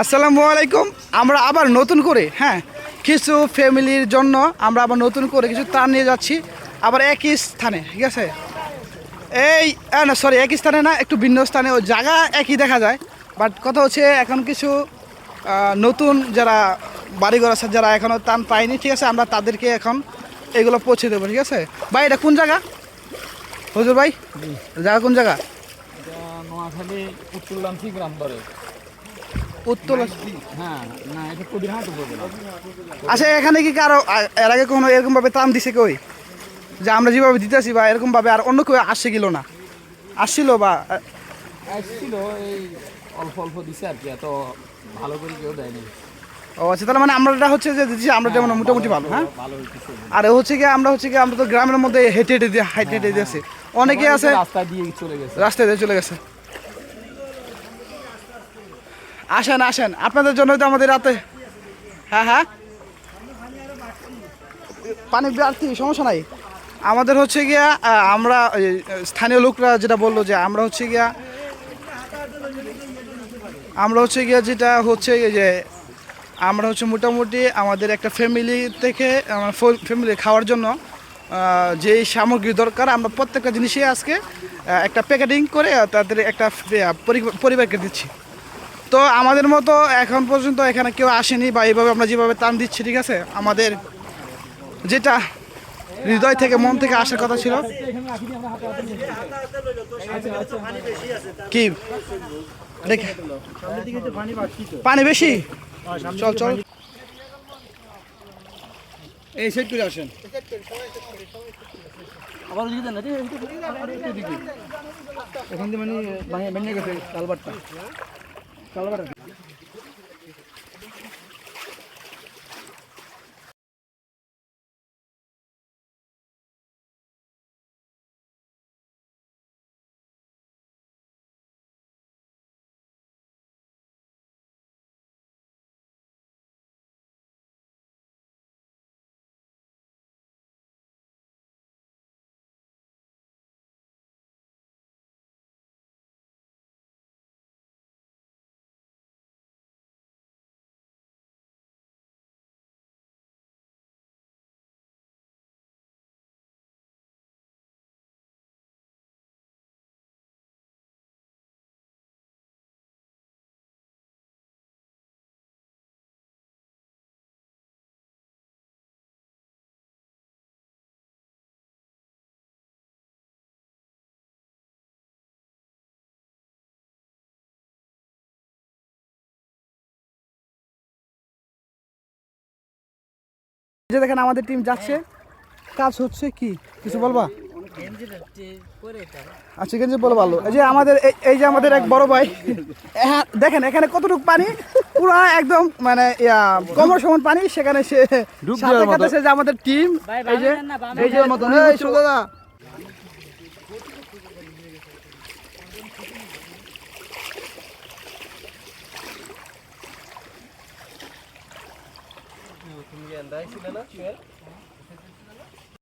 আসসালামু আলাইকুম। আমরা আবার নতুন করে হ্যাঁ কিছু ফ্যামিলির জন্য আমরা আবার নতুন করে কিছু ত্রাণ নিয়ে যাচ্ছি আবার একই স্থানে ঠিক আছে? এই না সরি একই স্থানে না একটু ভিন্ন স্থানে ও জায়গা একই দেখা যায় বাট কথা হচ্ছে এখন কিছু নতুন যারা বাড়িঘর আছে যারা এখনও ত্রাণ পায়নি ঠিক আছে আমরা তাদেরকে এখন এগুলো পৌঁছে দেবো ঠিক আছে? ভাই এটা কোন জায়গা? হুজুর ভাই জায়গা কোন জায়গা? নোয়াখালী গ্রাম হ্যাঁ না এটা কবিরহাট উপজেলা আচ্ছা এখানে কি কারও এর আগে কখনো এরকম ভাবে ত্রাণ দিছে কই? যে আমরা যেভাবে দিতেছি বা এরকম ভাবে আর অন্য কেউ আসছে গেল না। আসছিল বা আসছিল এই অল্প অল্প দিছে আর কি এত ভালো করে কেউ দেয়নি। ও আচ্ছা তাহলে মানে আমরা হচ্ছে যে দিচ্ছি আমরা যেমন মোটামুটি ভালো হ্যাঁ? আর হচ্ছে কি আমরা হচ্ছে কি আমরা তো গ্রামের মধ্যে হেঁটে হেঁটে দিয়ে হেঁটে হেঁটে দিয়েছি। অনেকে আছে রাস্তা দিয়ে চলে গেছে। রাস্তায় দিয়ে চলে গেছে। আসেন আসেন। আপনাদের জন্য তো আমাদের রাতে হ্যাঁ হ্যাঁ। পানি বাড়তি সমস্যা নাই। আমাদের হচ্ছে গিয়া আমরা স্থানীয় লোকরা যেটা বলল যে আমরা হচ্ছে গিয়া আমরা হচ্ছে গিয়া যেটা হচ্ছে যে, আমরা হচ্ছে মোটামুটি আমাদের একটা ফ্যামিলি থেকে, আমার ফ্যামিলি খাওয়ার জন্য যেই সামগ্রী দরকার, আমরা প্রত্যেকটা জিনিসই আজকে একটা প্যাকেটিং করে তাদের একটা পরিবারকে দিচ্ছি। তো আমাদের মতো এখন পর্যন্ত এখানে কেউ আসেনি বা এইভাবে আমরা যেভাবে টান দিচ্ছি, ঠিক আছে? আমাদের যেটা হৃদয় থেকে, মন থেকে আসার কথা ছিল। কি? পানি বেশি? চল চল। এই সেট করে আসেন। আবার দিকে দেন ওখান থেকে মানে ভেঙে গেছে কালবারটা Calvary. যে দেখেন আমাদের টিম যাচ্ছে। কাজ হচ্ছে কি? কিছু বলবা? আচ্ছা কিন্তু বলো ভালো এই যে আমাদের এই- এই যে আমাদের এক বড় ভাই হ্যাঁ, দেখেন এখানে কতটুকু পানি? পুরো একদম মানে ইয়া, কমর সমান পানি। সেখানে সে সাঁতার কাটতেছে যে আমাদের টিম এই যে এই যে এই সুদাদা tu me viens